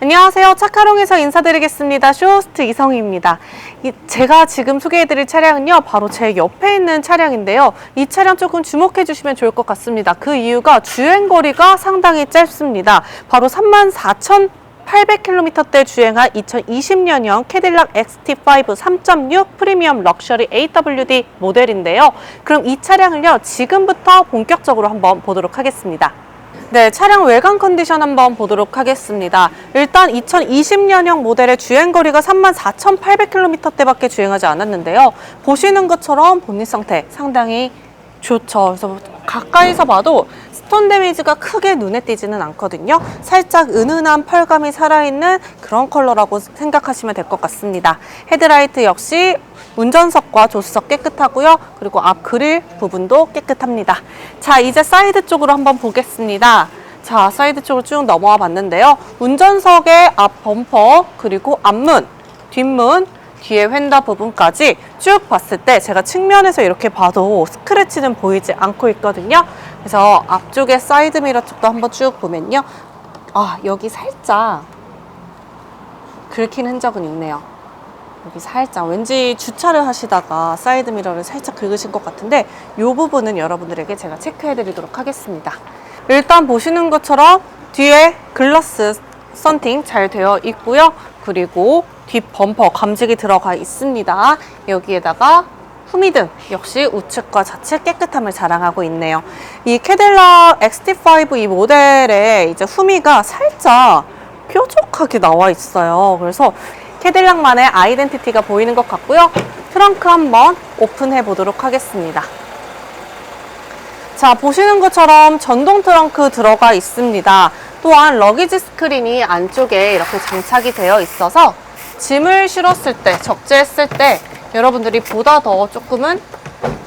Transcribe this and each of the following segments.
안녕하세요. 차카롱에서 인사드리겠습니다. 쇼호스트 이성희입니다. 이- 제가 지금 소개해드릴 차량은요, 바로 제 옆에 있는 차량인데요. 이 차량 조금 주목해 주시면 좋을 것 같습니다. 그 이유가 주행거리가 상당히 짧습니다. 바로 34,000 800km대 주행한 2020년형 캐딜락 XT5 3.6 프리미엄 럭셔리 AWD 모델인데요. 그럼 이 차량을요, 지금부터 본격적으로 한번 보도록 하겠습니다. 네, 차량 외관 컨디션 한번 보도록 하겠습니다. 일단 2020년형 모델의 주행거리가 34,800km대밖에 주행하지 않았는데요. 보시는 것처럼 본닛 상태 상당히 좋죠. 그래서 가까이서 봐도 스톤 데미지가 크게 눈에 띄지는 않거든요. 살짝 은은한 펄감이 살아있는 그런 컬러라고 생각하시면 될 것 같습니다. 헤드라이트 역시 운전석과 조수석 깨끗하고요. 그리고 앞 그릴 부분도 깨끗합니다. 자, 이제 사이드 쪽으로 한번 보겠습니다. 자, 사이드 쪽으로 쭉 넘어와 봤는데요. 운전석의 앞 범퍼, 그리고 앞문, 뒷문, 뒤에 휀다 부분까지 쭉 봤을 때 제가 측면에서 이렇게 봐도 스크래치는 보이지 않고 있거든요. 그래서 앞쪽에 사이드 미러 쪽도 한번 쭉 보면요. 아, 여기 살짝 긁힌 흔적은 있네요. 여기 살짝 왠지 주차를 하시다가 사이드 미러를 살짝 긁으신 것 같은데 이 부분은 여러분들에게 제가 체크해 드리도록 하겠습니다. 일단 보시는 것처럼 뒤에 글라스 썬팅 잘 되어 있고요. 그리고 뒷 범퍼 감직이 들어가 있습니다. 여기에다가 후미등 역시 우측과 좌측 깨끗함을 자랑하고 있네요. 이 캐딜락 XT5 이 모델의 이제 후미가 살짝 뾰족하게 나와 있어요. 그래서 캐딜락만의 아이덴티티가 보이는 것 같고요. 트렁크 한번 오픈해 보도록 하겠습니다. 자, 보시는 것처럼 전동 트렁크 들어가 있습니다. 또한 러기지 스크린이 안쪽에 이렇게 장착이 되어 있어서 짐을 실었을 때, 적재했을 때 여러분들이 보다 더 조금은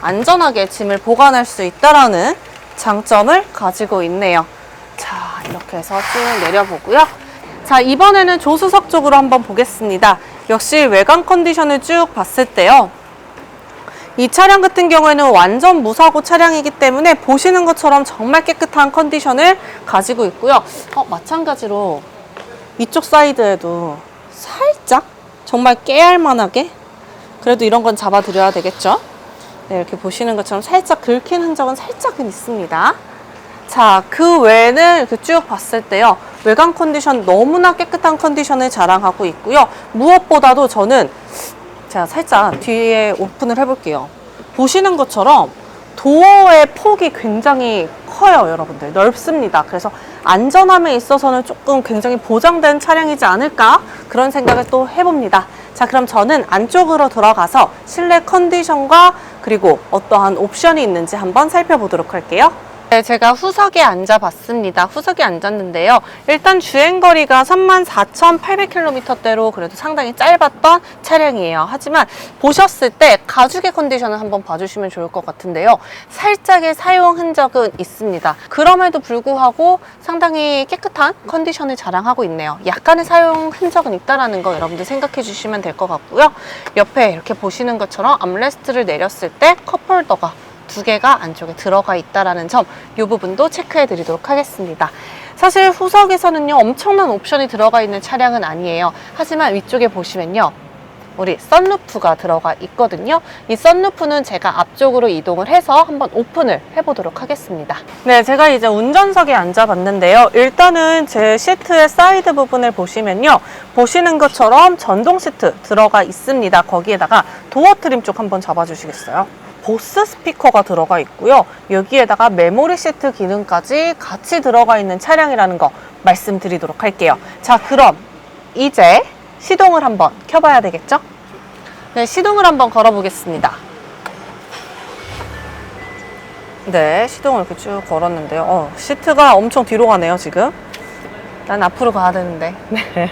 안전하게 짐을 보관할 수 있다라는 장점을 가지고 있네요. 자, 이렇게 해서 쭉 내려보고요. 자, 이번에는 조수석 쪽으로 한번 보겠습니다. 역시 외관 컨디션을 쭉 봤을 때요. 이 차량 같은 경우에는 완전 무사고 차량이기 때문에 보시는 것처럼 정말 깨끗한 컨디션을 가지고 있고요. 어, 마찬가지로 이쪽 사이드에도 살짝 정말 깨알만하게 그래도 이런 건 잡아드려야 되겠죠? 네, 이렇게 보시는 것처럼 살짝 긁힌 흔적은 살짝은 있습니다. 자, 그 외에는 쭉 봤을 때요. 외관 컨디션 너무나 깨끗한 컨디션을 자랑하고 있고요. 무엇보다도 저는 제가 살짝 뒤에 오픈을 해볼게요. 보시는 것처럼 도어의 폭이 굉장히 커요, 여러분들. 넓습니다. 그래서 안전함에 있어서는 조금 굉장히 보장된 차량이지 않을까? 그런 생각을 또 해봅니다. 자, 그럼 저는 안쪽으로 들어가서 실내 컨디션과 그리고 어떠한 옵션이 있는지 한번 살펴보도록 할게요. 네, 제가 후석에 앉아봤습니다. 후석에 앉았는데요. 일단 주행거리가 34,800km대로 그래도 상당히 짧았던 차량이에요. 하지만 보셨을 때 가죽의 컨디션을 한번 봐주시면 좋을 것 같은데요. 살짝의 사용 흔적은 있습니다. 그럼에도 불구하고 상당히 깨끗한 컨디션을 자랑하고 있네요. 약간의 사용 흔적은 있다라는 거 여러분들 생각해 주시면 될 것 같고요. 옆에 이렇게 보시는 것처럼 암레스트를 내렸을 때 컵홀더가 두 개가 안쪽에 들어가 있다라는 점, 이 부분도 체크해 드리도록 하겠습니다. 사실 후석에서는요, 엄청난 옵션이 들어가 있는 차량은 아니에요. 하지만 위쪽에 보시면요, 우리 썬루프가 들어가 있거든요. 이 썬루프는 제가 앞쪽으로 이동을 해서 한번 오픈을 해보도록 하겠습니다. 네, 제가 이제 운전석에 앉아봤는데요. 일단은 제 시트의 사이드 부분을 보시면요. 보시는 것처럼 전동 시트 들어가 있습니다. 거기에다가 도어 트림 쪽 한번 잡아주시겠어요? 보스 스피커가 들어가 있고요. 여기에다가 메모리 시트 기능까지 같이 들어가 있는 차량이라는 거 말씀드리도록 할게요. 자, 그럼 이제 시동을 한번 켜봐야 되겠죠? 네, 시동을 한번 걸어보겠습니다. 네, 시동을 이렇게 쭉 걸었는데요. 어, 시트가 엄청 뒤로 가네요, 지금. 난 앞으로 가야 되는데. 네.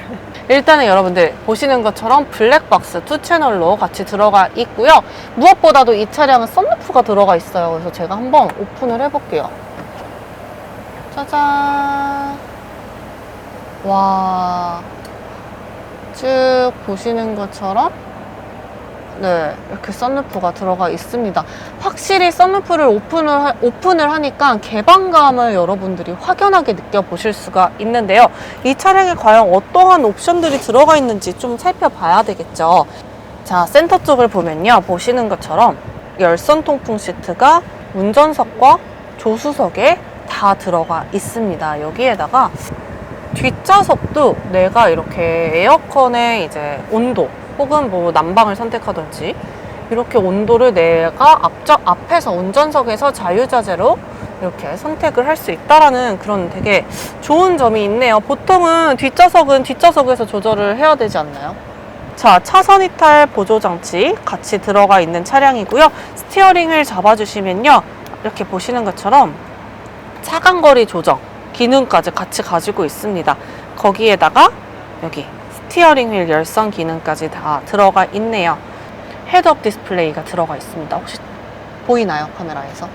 일단은 여러분들 보시는 것처럼 블랙박스 투 채널로 같이 들어가 있고요. 무엇보다도 이 차량은 썬루프가 들어가 있어요. 그래서 제가 한번 오픈을 해볼게요. 짜잔. 와. 쭉 보시는 것처럼 네, 이렇게 썬루프가 들어가 있습니다. 확실히 썬루프를 오픈을, 하- 오픈을 하니까 개방감을 여러분들이 확연하게 느껴보실 수가 있는데요. 이 차량에 과연 어떠한 옵션들이 들어가 있는지 좀 살펴봐야 되겠죠. 자, 센터 쪽을 보면요. 보시는 것처럼 열선 통풍 시트가 운전석과 조수석에 다 들어가 있습니다. 여기에다가 뒷좌석도 내가 이렇게 에어컨의 이제 온도 혹은 뭐 난방을 선택하든지 이렇게 온도를 내가 앞좌, 앞에서 운전석에서 자유자재로 이렇게 선택을 할 수 있다라는 그런 되게 좋은 점이 있네요. 보통은 뒷좌석은 뒷좌석에서 조절을 해야 되지 않나요? 자, 차선 이탈 보조 장치 같이 들어가 있는 차량이고요. 스티어링을 잡아주시면요. 이렇게 보시는 것처럼 차간거리 조정 기능까지 같이 가지고 있습니다. 거기에다가 여기 스티어링 휠 열선 기능까지 다 들어가 있네요. 헤드업 디스플레이가 들어가 있습니다. 혹시 보이나요? 카메라에서?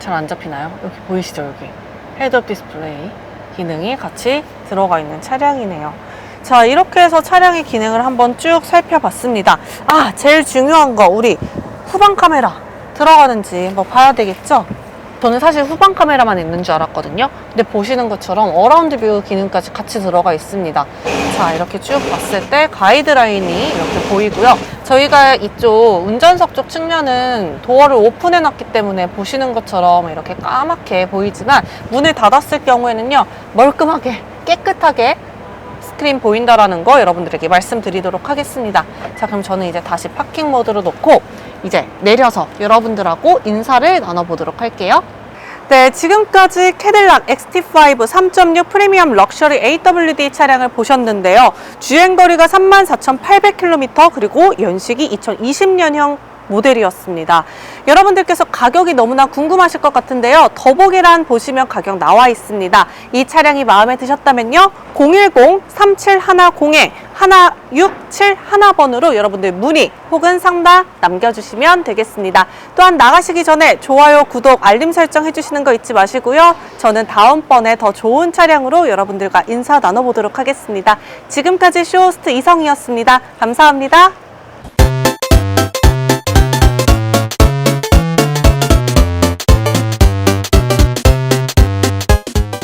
잘 안 잡히나요? 여기 보이시죠? 여기 헤드업 디스플레이 기능이 같이 들어가 있는 차량이네요. 자, 이렇게 해서 차량의 기능을 한번 쭉 살펴봤습니다. 아, 제일 중요한 거 우리 후방 카메라 들어가는지 한번 봐야 되겠죠? 저는 사실 후방 카메라만 있는 줄 알았거든요. 근데 보시는 것처럼 어라운드 뷰 기능까지 같이 들어가 있습니다. 자, 이렇게 쭉 봤을 때 가이드라인이 이렇게 보이고요. 저희가 이쪽 운전석 쪽 측면은 도어를 오픈해 놨기 때문에 보시는 것처럼 이렇게 까맣게 보이지만 문을 닫았을 경우에는요. 멀끔하게 깨끗하게 스크린 보인다라는 거 여러분들에게 말씀드리도록 하겠습니다. 자, 그럼 저는 이제 다시 파킹 모드로 놓고 이제 내려서 여러분들하고 인사를 나눠보도록 할게요. 네, 지금까지 캐딜락 XT5 3.6 프리미엄 럭셔리 AWD 차량을 보셨는데요. 주행거리가 34,800km 그리고 연식이 2020년형 모델이었습니다. 여러분들께서 가격이 너무나 궁금하실 것 같은데요. 더보기란 보시면 가격 나와 있습니다. 이 차량이 마음에 드셨다면요. 010-3710-1671번으로 여러분들 문의 혹은 상담 남겨주시면 되겠습니다. 또한 나가시기 전에 좋아요, 구독, 알림 설정 해주시는 거 잊지 마시고요. 저는 다음번에 더 좋은 차량으로 여러분들과 인사 나눠보도록 하겠습니다. 지금까지 쇼호스트 이성이었습니다. 감사합니다.